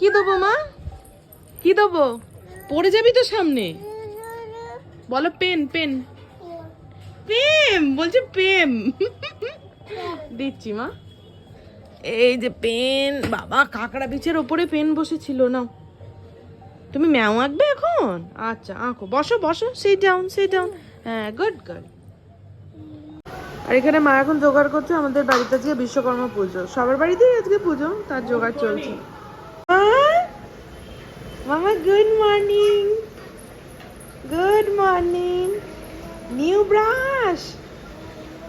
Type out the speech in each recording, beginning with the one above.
কি দেবো, মা? কি দেবো? পড়ে যাবি তো সামনে। বলো, পেন পেন। প্রেম বলছে প্রেম দিচ্ছি, মা। এই যে পেন, বাবা, কাঁকড়া বিচের ওপরে পেন বসেছিল না তুমি ম্যাও আঁকবে এখন? আচ্ছা আঁকো। বসো বসো। সেই ডাউন সেই ডাউন হ্যাঁ গুড গুড আর এখানে মা এখন জোগাড় করছে আমাদের বাড়িতে আজকে বিশ্বকর্মা পুজো। সবার বাড়িতেই আজকে পুজো, তার জোগাড় চলছে। মামা good morning good morning new brush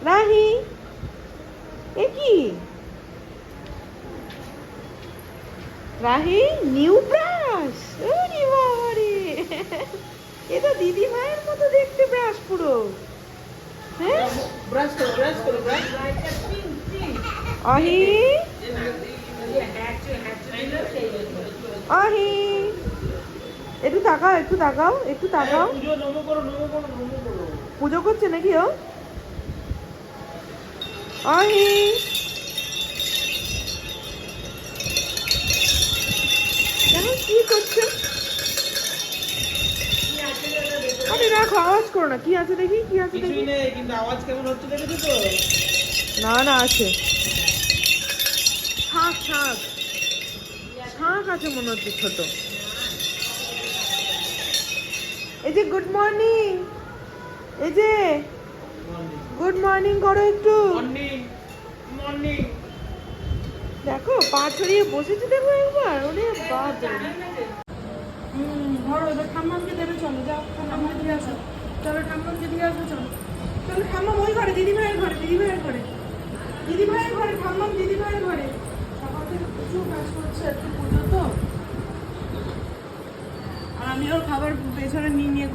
Rahi এ কি রাহি নিউ ব্রাশ ওরে বাবারে এ তো দিদি ভাইয়ের মতো দেখতে ব্রাশ পুরো হ্যাঁ ব্রাশ করো ব্রাশ করো ব্রাশ অহি অহি একটু তাকাও একটু তাকাও একটু তাকাও। পুজো করছে নাকি ও? কি করছে? আরে রাখো আওয়াজ করো না। কি আছে দেখি কি আছে দেখি? কিন্তু আওয়াজ কেমন হচ্ছে দেখেছ তো? না না আছে। শাঁখ শাঁখ শাঁখ আছে মনে হচ্ছে ছোট। এই যে গুড মর্নিং এই যে গুড মর্নিং করো একটু। মর্নিং দেখো, পা ছড়িয়ে বসেছে দেখো একবার, ওরে বাপ দেবে, চলো দিয়ে আসো। চলো ঠাম্মাম ওই ঘরে দিদি ভাইয়ের ঘরে। ঘরে ঘরে দিদি ভাইয়ের ঘরে। সকাল থেকে প্রচুর কাজ করছে, একটু পুজো তো। আমি ওর খাবার পেছনে নিয়ে নিয়ে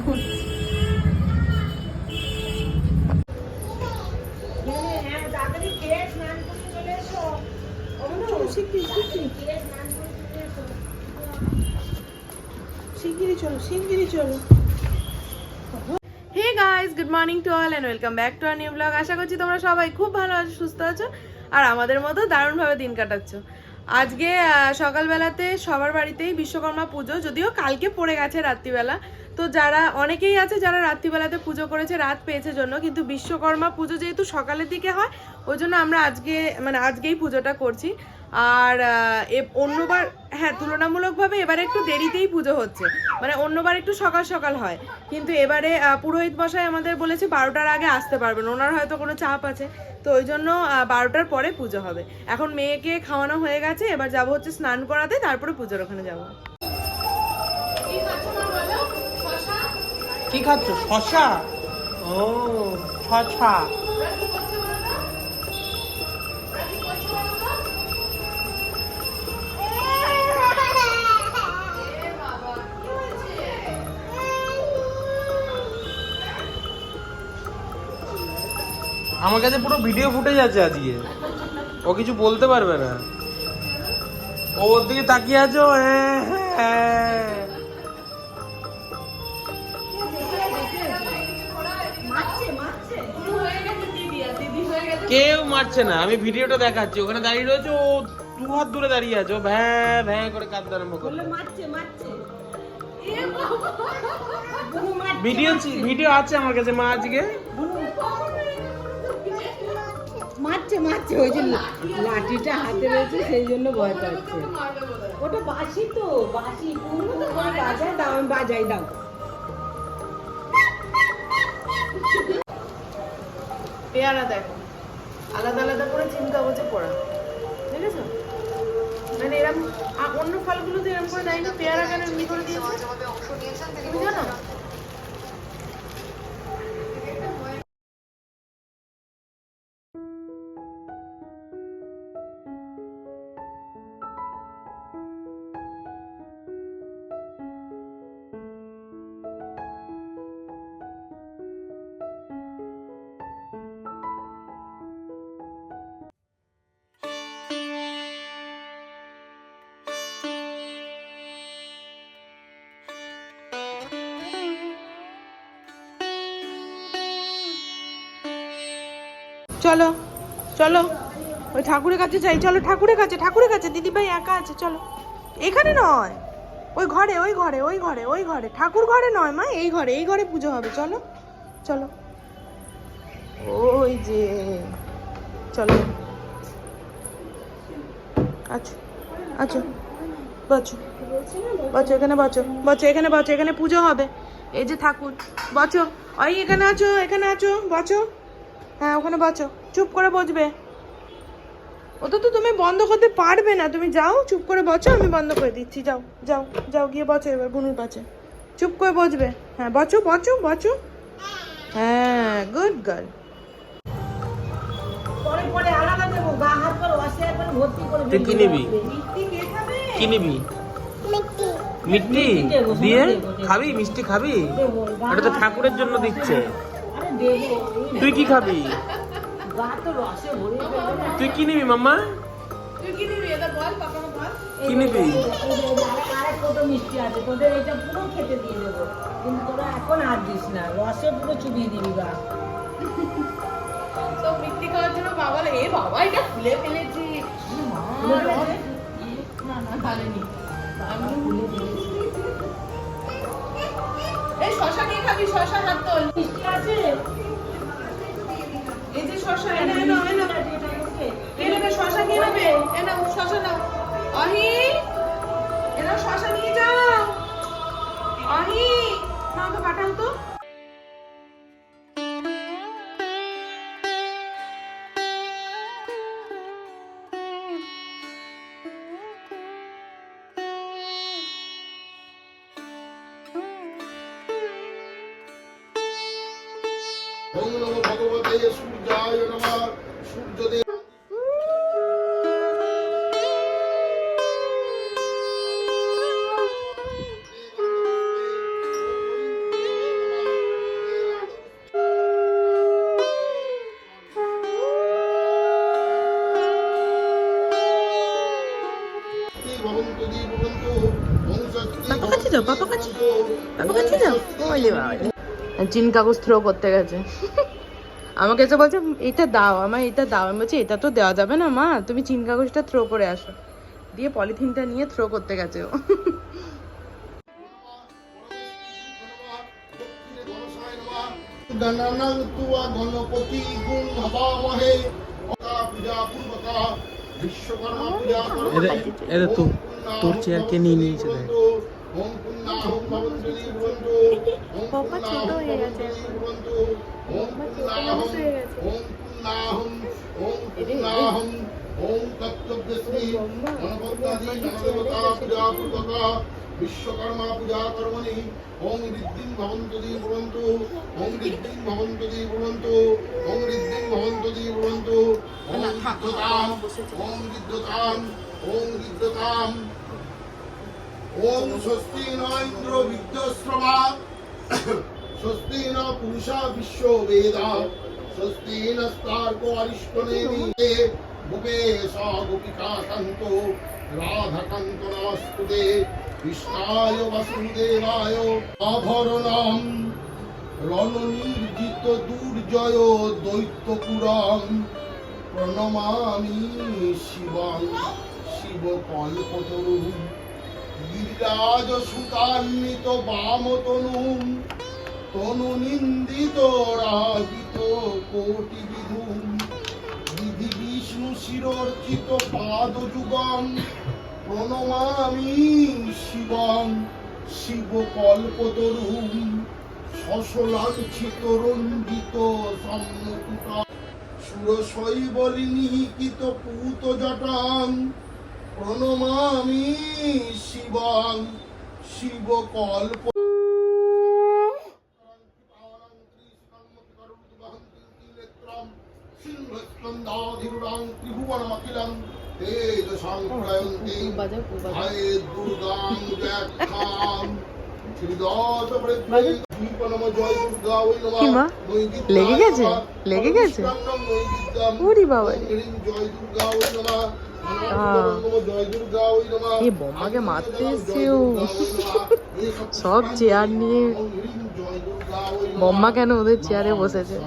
শিগগিরি চলো শিগগিরি চলো। Hey guys good morning to all and welcome back to our new blog আশা করছি তোমরা সবাই খুব ভালো আছো সুস্থ আছো আর আমাদের মতো দারুণভাবে দিন কাটাচ্ছ। আজকে সকালবেলাতে সবার বাড়িতেই বিশ্বকর্মা পুজো, যদিও কালকে পড়ে গেছে রাত্রিবেলা। তো যারা, অনেকেই আছে যারা রাত্রিবেলাতে পুজো করেছে, রাত পেয়েছে জন্য, কিন্তু বিশ্বকর্মা পুজো যেহেতু সকালের দিকে হয়, ওই জন্য আমরা আজকে মানে আজকেই পুজোটা করছি। আর অন্যবার হ্যাঁ তুলনামূলকভাবে এবারে একটু দেরিতেই পুজো হচ্ছে। মানে অন্যবার একটু সকাল সকাল হয়। কিন্তু এবারে পুরোহিত মশাই আমাদের বলেছে বারোটার আগে আসতে পারবেন। ওনার হয়তো কোনো চাপ আছে। তো ওই জন্য বারোটার পরে পুজো হবে। এখন মেয়েকে খাওয়ানো হয়ে গেছে। এবার যাব হচ্ছে স্নান করাতে। তারপরে পুজোর ওখানে যাব। কি খাচ্ছ? শশা? ও ছছা আমার কাছে পুরো ভিডিও ফুটেজ আছে আজকে। ও কিছু বলতে পারবে না। ও ওর দিকে তাকিয়ে আছো হ্যাঁ হ্যাঁ। কেউ মারছে না আমি ভিডিওটা দেখাচ্ছি। ওখানে দাঁড়িয়ে রয়েছে ও দু হাত দূরে দাঁড়িয়ে আছে ও ভ্যাঁ ভ্যাঁ করে কাঁদতে আরম্ভ করল। ভিডিও ভিডিও আছে আমার কাছে মা আজকে। মারছে মারছে, ওই যে লাঠিটা হাতে রয়েছে, সেই জন্য ভয় পাচ্ছে। ওটা বাসি তো বাসি তো বাজায়, দাও, আমি বাজাই, দাও। পেয়ারা দেখো। আলাদা আলাদা করে চিন কাগজে পড়া। দেখেছ? মানে এরকম অন্য ফলগুলোতে এরকম করে দেয় না, পেয়ারা কেন এমনি করে দিয়েছে? তুমি জানো? চলো চলো। ওই ঠাকুরের কাছে যাই, চলো ঠাকুরের কাছে ঠাকুরের কাছে। দিদি ভাই একা আছে, চলো। এখানে নয়। ওই ঘরে ওই ঘরে ওই ঘরে ওই ঘরে। ঠাকুর ঘরে নয় মা, এই ঘরে এই ঘরে পুজো হবে, চলো চলো। ওই যে, চলো। আচ্ছা আচ্ছা বাচ্চো বাচ্চো এখানে বাচ্চো বাচ্চো এখানে বাচ্চো এখানে পুজো হবে। এই যে ঠাকুর বাচ্চো ওই এখানে আছো এখানে আছো বাচ্চো হ্যাঁ ওখানে বাচ্চো চুপ করে বসবে। ওটা তো তুমি বন্ধ করতে পারবে না। তুমি যাও চুপ করে বসো আমি বন্ধ করে দিচ্ছি। যাও যাও যাও গিয়ে বসো এবার বুনুর পাশে চুপ করে বসবে। হ্যাঁ বসো বসো বসো। হ্যাঁ গুড গার্ল পরে পরে আলাদা দেবো। গা হাত ওয়াশে একবার ভর্তি করে তুই কি নিবি? কি নিবি? মিষ্টি। দিয়ে? খাবি? মিষ্টি খাবি? এটা তো ঠাকুরের জন্য দিচ্ছে। তুই কি খাবি? তো না তুই কি নিবি, মাম্মা? কি নিবি? কত মিষ্টি আছে তোদের এটা পুরো খেতে দিয়ে দেবো কিন্তু তোরা এখন আর দিস না রসে পুরো চুবিয়ে দিবি গা সব মিষ্টি খাওয়ার জন্য বাবা এ বাবা এটা খুলে ফেলেছি না না খালেনি এই শশা কে খাবি শশা হাত তোল। মিষ্টি আছে? এই যে শশা এনে এনে এনে। এনে শশা কে নেবে। এনে শশা নাও। অহি এনে শশা নিয়ে যাও। অহি। নাও তো পাঠাও তো। চিন কাগজ থ্রো করতে গেছে। আমাকে এসে বলছে, এটা দাও আমার এটা দাও। আমি বলছি, এটা তো দেওয়া যাবে না, মা। তুমি চিন কাগজটা থ্রো করে আসো। দিয়ে পলিথিনটা নিয়ে থ্রো করতে গেছে ও। গণপতি তোর চেয়ারকে নিয়ে নিয়েছে দেখ ওম পুণ্যাহম ভবন্তু জীবন্তু ওম বাবা ছোট হয়ে গেছে বিশ্বকর্মা পূজা কর্মণি ওম ঋদ্ধিং ভবন্তু জীবন্তু ওম ঋদ্ধিং ভবন্তু জীবন্তু ওম ঋদ্ধিং ভবন্তু জীবন্তু ওম ঋদ্ধতাম ওম ঋদ্ধতাম ওম ঋদ্ধতাম ওম স্বস্তি ন ইন্দ্র বিদ্যশ্রমা স্বস্তি ন পুরুষা বিশ্ব বেদা। স্বস্তি নস্তার্কো অরিষ্টনেমি গোপে স গোপিকা কান্ত রাধাকান্ত নমস্তুতে। কৃষ্ণায় বাসুদেবায় আভরণম। রণনির্জিত দুর্জয় দৈত্যপুরম। প্রণমামি শিবং। শিব গিরিরাজ সুতান্বিত বামতনু তনু নিন্দিত রাজিত কোটি বিধুম। বিধি বিষ্ণু শিরর্চিত পাদ যুগম প্রণমামি শিবম শিব কল্পতরুম শশলাঞ্ছিত রঞ্জিত সম্মুকুটা সুরশৈবলি নিহিত পুত জটাং প্রণমামি শিবং শিব কল্প সিংহস্কন্ধাধিরুড়াং ত্রিভুবনমখিলং হায়ে দুর্গাং ব্যাখ্যাম লেগে গেছে? লেগে গেছে? ওরে বাবা। জয় দুর্গা এ বোমাকে মারতে জয় ও। ওই নমঃ, এ সব চেয়ার নিয়ে। বম্মা কেন ওদের চেয়ারে বসেছে।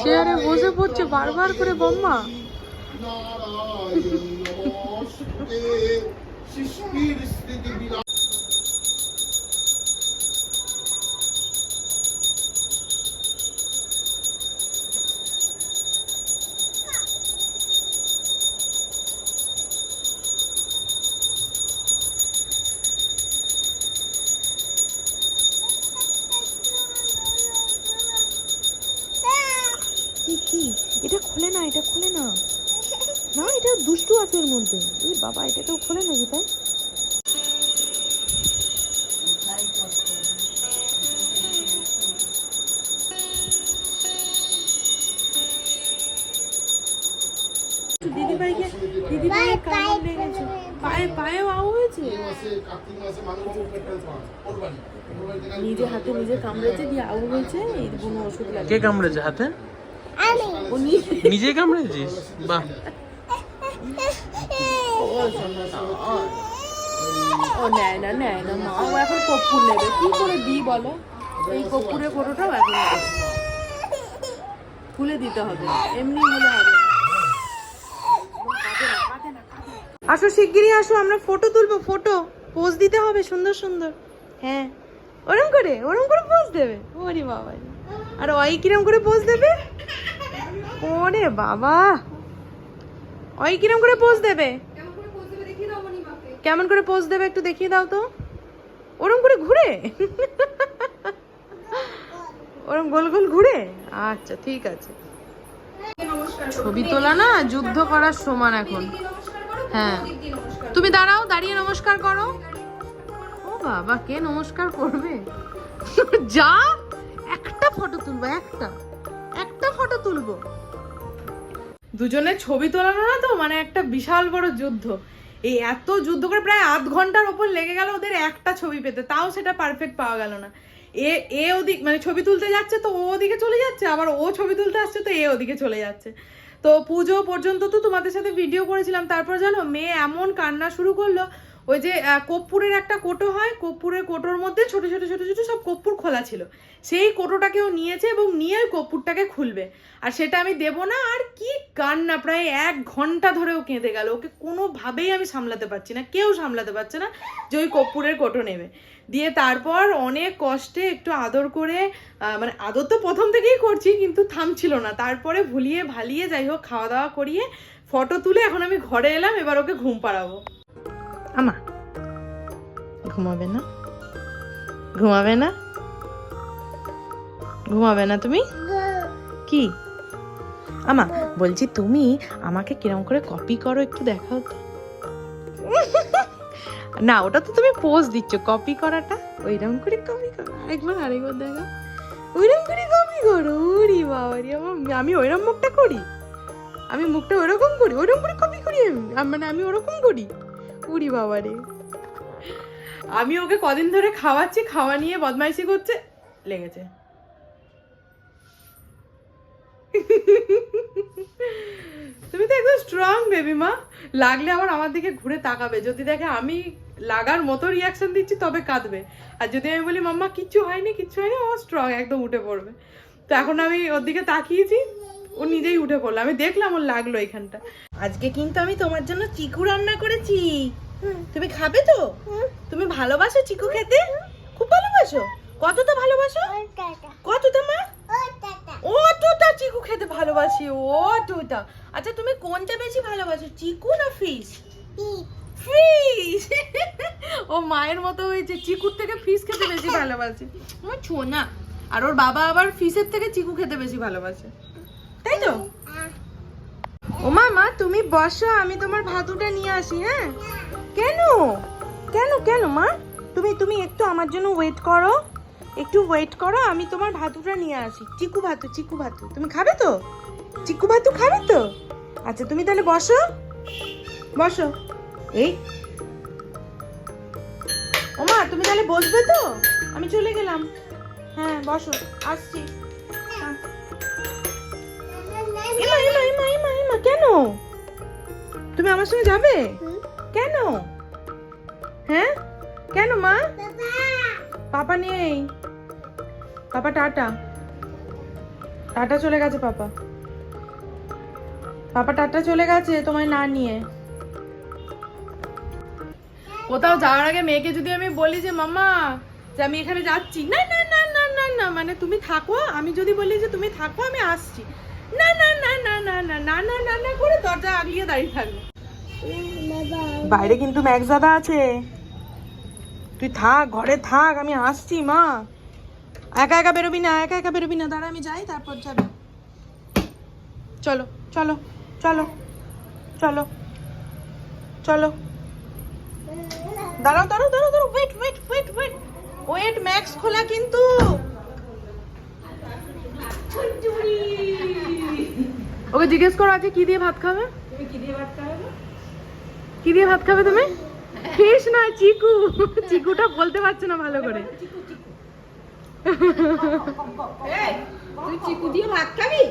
চেয়ারে বসে পড়ছে বারবার করে বোম্মা দিদিভাইকে লেগেছে। পায়ে হয়েছে? নিজে হাতে নিজে কামড়েছে দিয়ে আউ হয়েছে এই কোনো ওষুধ লাগে কে কামড়েছে হাতে? নিজে। কামড়েছিস? বাহ। ও নেয় না নেয় না মা। ও এখন নেবে। কি করে দিই বলো? এই কর্পূরের কোটোটাও এখন খুলে দিতে হবে। এমনি হলে হবে না। আসো শিগগিরই আসো, আমরা ফটো তুলবো ফটো পোজ দিতে হবে, সুন্দর সুন্দর। হ্যাঁ। ওরম করে ওরম করে পোজ দেবে। ওরে বাবা আর ওই কিরম করে পোজ দেবে? ওরে বাবা। ওই কিরম করে পোজ দেবে? কেমন করে পোজ দেবে একটু দেখিয়ে দাও তো। ওরম করে ঘুরে। ওরম গোল গোল ঘুরে। আচ্ছা ঠিক আছে। ছবি তোলা না, যুদ্ধ করার সমান এখন। হ্যাঁ। তুমি দাঁড়াও, দাঁড়িয়ে নমস্কার করো। ও বাবা, কে নমস্কার করবে? যা, একটা ফটো তুলবো, একটা। একটা ফটো তুলবো। দুজনের ছবি তোলানো না তো? মানে একটা বিশাল বড় যুদ্ধ। এই এত যুদ্ধ করে প্রায় আধ ঘণ্টার ওপর লেগে গেল ওদের একটা ছবি পেতে। তাও সেটা পারফেক্ট পাওয়া গেল না। এ এ ওদিক মানে ছবি তুলতে যাচ্ছে তো ও ওদিকে চলে যাচ্ছে, আবার ও ছবি তুলতে আসছে তো এ ওদিকে চলে যাচ্ছে। তো পুজো পর্যন্ত তো তোমাদের সাথে ভিডিও করেছিলাম। তারপর জানো, মেয়ে এমন কান্না শুরু করল ওই যে কর্পূরের একটা কোটো হয়, কর্পূরের কোটোর মধ্যে ছোট ছোট ছোট ছোট সব কর্পূর খোলা ছিল। সেই কোটোটাকে ও নিয়েছে এবং নিয়ে ওই কর্পূরটাকে খুলবে। আর সেটা আমি দেবো না, আর কি কান্না, প্রায় এক ঘণ্টা ধরে ও কেঁদে গেল। ওকে কোনোভাবেই আমি সামলাতে পারছি না, কেউ সামলাতে পারছে না যে ওই কর্পূরের কোটো নেবে। দিয়ে তারপর অনেক কষ্টে একটু আদর করে মানে আদর তো প্রথম থেকেই করছি, কিন্তু থামছিল না। তারপরে ভুলিয়ে ভালিয়ে যাই হোক, খাওয়া দাওয়া করিয়ে ফটো তুলে এখন আমি ঘরে এলাম, এবার ওকে ঘুম পাড়াবো। আমা। ঘুমাবে না? ঘুমাবে না? ঘুমাবে না তুমি? কি? আমা, বলছি তুমি আমাকে কিরম করে কপি করো একটু দেখাও তো। না, ওটা তো তুমি পোজ দিচ্ছ কপি করাটা। ওইরকম করে কপি করো। আরেকবার আরেকবার দেখো ওইরকম করে কপি করো। উরি বাবা রে আমার আমি ওইরকম মুখটা করি? আমি মুখটা ওরকম করি ওরকম করে কপি করি আমি মানে আমি ওরকম করি? উরি বাবা রে আমি ওকে কদিন ধরে খাওয়াচ্ছি, খাওয়া নিয়ে বদমাইশি করছে, লেগেছে। তুমি তো একদম স্ট্রং বেবি মা। লাগলে আবার আমার দিকে ঘুরে তাকাবে। যদি দেখে আমি লাগার মতো রিয়াকশন দিচ্ছি, তবে কাঁদবে। আর যদি আমি বলি, মাম্মা, কিচ্ছু হয়নি কিচ্ছু হয়নি, ও স্ট্রং একদম উঠে পড়বে। তো এখন আমি ওর দিকে তাকিয়েছি। ও নিজেই উঠে পড়ল। আমি দেখলাম ওর লাগল এখানটা। আজকে কিন্তু আমি তোমার জন্য চিকু রান্না করেছি। তুমি খাবে তো? তুমি ভালোবাসো চিকু খেতে? খুব ভালোবাসো? কতটা ভালোবাসো? কতটা মা? ও তোটা চিকু খেতে ভালোবাসি ও তোটা আচ্ছা তুমি কোনটা বেশি ভালোবাসো চিকু না ফিশ? ফিশ। ও মায়ের মতো হয়েছে। চিকুর থেকে ফিশ খেতে বেশি ভালোবাসে। আমার ছোনা। আর ওর বাবা আবার ফিশের থেকে চিকু খেতে বেশি ভালোবাসে। তাই তো? ও মা তুমি বসো, আমি তোমার ভাতুটা নিয়ে আসি হ্যাঁ? কেন? কেন কেন, মা? তুমি তুমি একটু আমার জন্য ওয়েট করো। একটু ওয়েট করো, আমি তোমার ভাতুটা নিয়ে আসি। চিকু ভাতু চিকু ভাতু। তুমি খাবে তো? চিকু ভাতু খাবে তো? আচ্ছা তুমি তাহলে বসো। বসো। এই। ওমা তুমি তাহলে বসবে তো? আমি চলে গেলাম। হ্যাঁ বসো। আসছি। এমা এমা এমা এমা এমা কেন? তুমি আমার সঙ্গে যাবে? কেন? হ্যাঁ? কেন মা? পাপা। নেই। পাপা টাটা। টাটা চলে গেছে পাপা। পাপা টাটা চলে গেছে তোমায় না নিয়ে। কোথাও যাওয়ার আগে মেয়েকে যদি আমি বলি যে মামা যে আমি এখানে যাচ্ছি। না না না না না না মানে তুমি থাকো। আমি যদি বলি যে তুমি থাকো আমি আসছি। না না না না না না না না না না করে দরজা আগলিয়ে দাঁড়িয়ে থাকবে। বাইরে কিন্তু ম্যাকজাদা আছে। তুই থাক, ঘরে থাক, আমি আসছি, মা। একা একা বেরোবি না, একা একা বেরোবি না। দাঁড়া, আমি যাই, তারপর যাবি। চলো চলো চলো চলো চলো। দাঁড়াও দাঁড়াও দাঁড়াও দাঁড়াও wait wait wait wait wait max খোলা কিন্তু। ওকে জিজ্ঞেস করো আজকে কি দিয়ে ভাত খাবে? তুমি কি দিয়ে ভাত খাবে? কি দিয়ে ভাত খাবে তুমি? ফিশ না চিকু। চিকুটা বলতে পারছে না ভালো করে। তুই চিকু দিয়ে ভাত খাবি?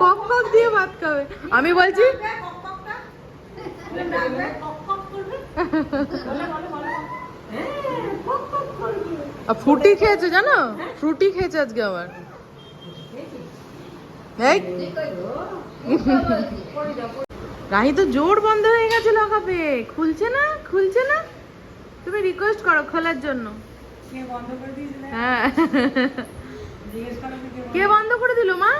কক কক দিয়ে ভাত খাবে। আমি বলছি ফ্রুটি খেয়েছে জানো? ফ্রুটি খেয়েছে আজকে আবার। রাহি তো জোর বন্ধ হয়ে গেছে লকাপে খুলছে না? খুলছে না? তুমি রিকোয়েস্ট করো খোলার জন্য। কে বন্ধ করে হ্যাঁ। কে বন্ধ করে দিল মা?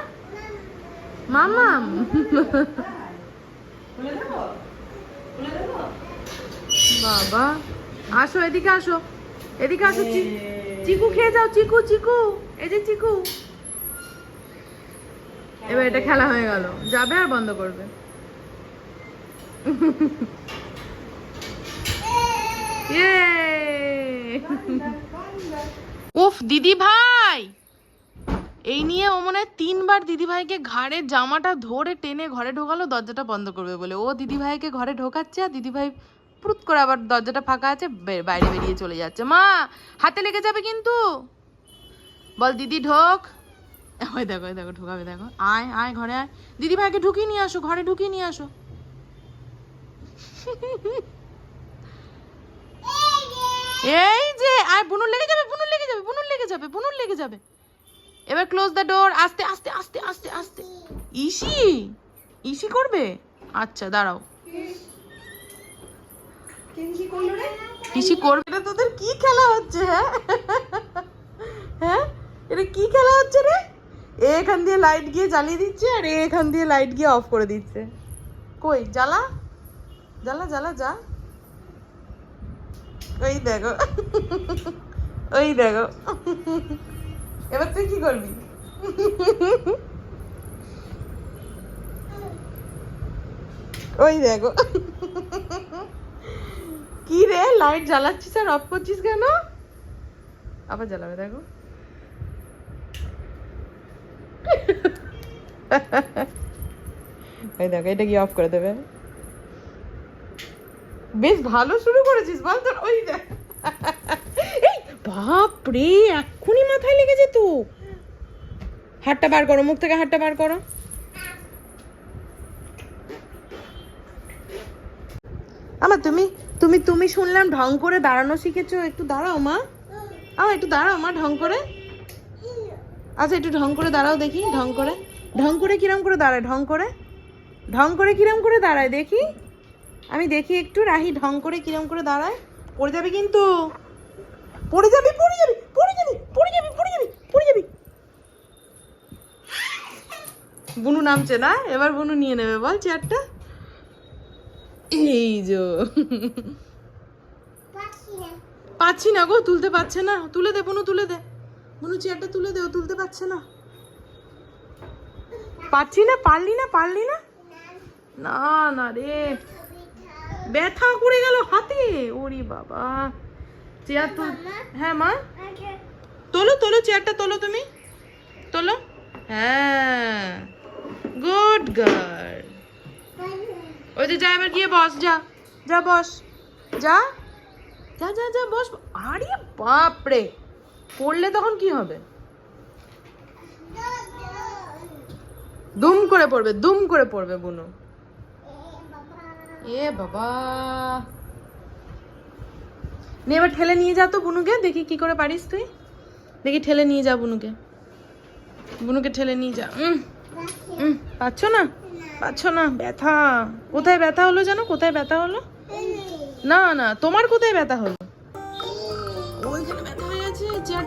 দেবো? বাবা। আসো এদিকে আসো। এদিকে আসো চিকু খেয়ে যাও, চিকু চিকু। এই যে চিকু। এবার এটা খেলা হয়ে গেল। যাবে আর বন্ধ করবে। উফ দিদি ভাই। এই নিয়ে ও মনে হয় তিনবার দিদি ভাইকে ঘাড়ের জামাটা ধরে টেনে ঘরে ঢোকালো, দরজাটা বন্ধ করবে বলে। ও দিদি ভাইকে ঘরে ঢোকাচ্ছে আর দিদি ভাই পুরুত করে আবার দরজাটা ফাঁকা আছে বাইরে বেরিয়ে চলে যাচ্ছে। মা, হাতে লেগে যাবে কিন্তু। বল, দিদি ঢোক। ওই দেখো ওই দেখো, ঢোকাবে, দেখো। আয় আয়, ঘরে আয়। দিদি ভাইকে ঢুকিয়ে নিয়ে আসো, ঘরে ঢুকিয়ে নিয়ে আসো। এই যে আয় বুনুর লেগে যাবে, বুনুর লেগে যাবে, বুনুর লেগে যাবে, বুনুর লেগে যাবে। এবার ক্লোজ দ্য ডোর আস্তে আস্তে আস্তে আস্তে আস্তে। ইসি? ইসি করবে? আচ্ছা দাঁড়াও। ইসি করবে? না তোদের কি খেলা হচ্ছে হ্যাঁ? হ্যাঁ? এটা কি খেলা হচ্ছে রে? এ এখান দিয়ে লাইট গিয়ে জ্বালিয়ে দিচ্ছে আর এ এখান দিয়ে লাইট গিয়ে অফ করে দিচ্ছে। কই জ্বালা? জ্বালা জ্বালা যা। ওই দেখো। ওই দেখো। এবার তুই কি করবি? ওই দেখো। কি রে? লাইট জ্বালাচ্ছিস আর অফ করছিস কেন? আবার জ্বালাবে, দেখো। দেখো, এটা কি অফ করে দেবে? বেশ ভালো শুরু করেছিস, বল তোর ওই দেখ। বাপ রে এক্ষুনি মাথায় লেগেছে তো। হাতটা বার করো, মুখ থেকে হাতটা বার করো। আমা তুমি তুমি তুমি শুনলাম ঢং করে দাঁড়ানো শিখেছো। একটু দাঁড়াও মা। আমা একটু দাঁড়াও মা ঢং করে। আচ্ছা একটু ঢং করে দাঁড়াও দেখি, ঢং করে। ঢং করে কিরম করে দাঁড়ায়, ঢং করে? ঢং করে কিরম করে দাঁড়ায় দেখি। আমি দেখি একটু, রাহি ঢং করে কিরম করে দাঁড়ায়। পড়ে যাবে কিন্তু। পড়ে যাবি পড়ে যাবি পড়ে যাবি পড়ে যাবি পড়ে যাবি পড়ে যাবি। বুনু নামছে না? এবার বুনু নিয়ে নেবে, বল চেয়ারটা। এই যো। পাচ্ছি না গো, তুলতে পারছে না। তুলে দে, বুনু, তুলে দে। বুনু, চেয়ারটা তুলে দে, ও তুলতে পারছে না। পাচ্ছি না, পারলি না পারলি না? না না রে। ব্যথা করে গেল হাতে। ওরে বাবা। চেয়ার তো হ্যাঁ মা? তোলো তোলো, চেয়ারটা তোলো তুমি। তোলো। হ্যাঁ। Good girl. ওই যে যা এবার গিয়ে বস যা। যা বস। যা। যা যা যা বস। আরে বাপ রে পড়লে তখন কি হবে? দুম করে পড়বে দুম করে পড়বে বুনু। এ বাবা। নে এবার ঠেলে নিয়ে যা তো বুনুকে দেখি কি করে পারিস তুই। দেখি ঠেলে নিয়ে যা বুনুকে। বুনুকে ঠেলে নিয়ে যা। উম, উম, পাচ্ছ না? পাচ্ছ না? ব্যথা। কোথায় ব্যথা হলো জানো? কোথায় ব্যথা হলো? না না তোমার কোথায় ব্যথা হলো? ওইখানে ব্যথা হয়ে গেছে চেয়ার